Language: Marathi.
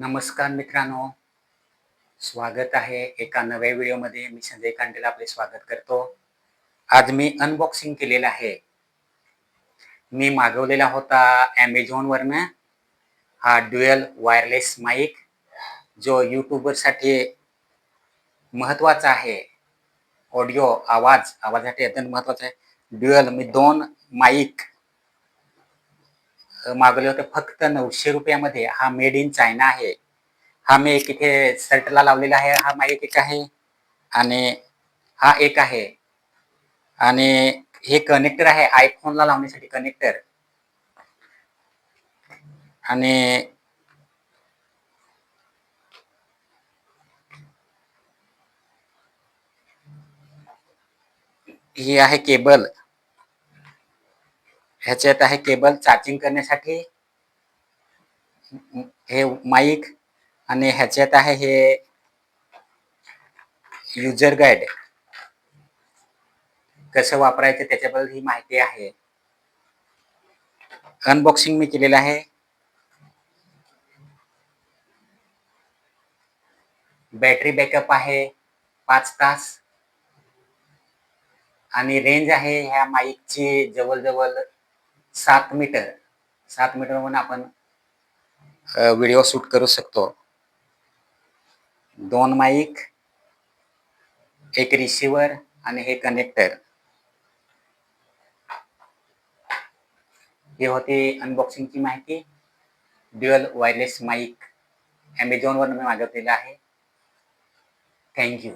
नमस्कार मित्रांनो. स्वागत आहे एका नव्या व्हिडिओमध्ये. मी संजय कांडेला आपले स्वागत करतो. आज मी अनबॉक्सिंग केलेलं आहे. मी मागवलेला होता ॲमेझॉनवरनं हा ड्युएल वायरलेस माईक जो यूट्यूबरसाठी महत्त्वाचा आहे. ऑडिओ आवाज आवाजासाठी अत्यंत महत्त्वाचा आहे. ड्युएल मी दोन माईक मागवले होते. फक्त नऊशे रुपयामध्ये हा मेड इन चायना आहे. हा मी एक इथे शर्टला लावलेला आहे. हा माईक एक आहे. आणि हा एक आहे. आणि हे कनेक्टर आहे. आयफोनला लावण्यासाठी कनेक्टर आणि ही आहे केबल ह्याच्यात आहे केबल चार्जिंग करण्यासाठी. हे माईक आणि ह्याच्यात आहे हे युजर गाईड कसं वापरायचं त्याच्याबद्दल ही माहिती आहे. अनबॉक्सिंग मी केलेलं आहे. बॅटरी बॅकअप आहे पाच तास. आणि रेंज आहे ह्या माईकची जवळजवळ सात मीटर सात मीटर म्हणून आपण व्हिडिओ शूट करू शकतो. दोन माईक एक रिसिव्हर आणि हे कनेक्टर हे होते अनबॉक्सिंगची माहिती. ड्युअल वायरलेस माईक ॲमेझॉनवर मी मागवलेलं आहे. Thank you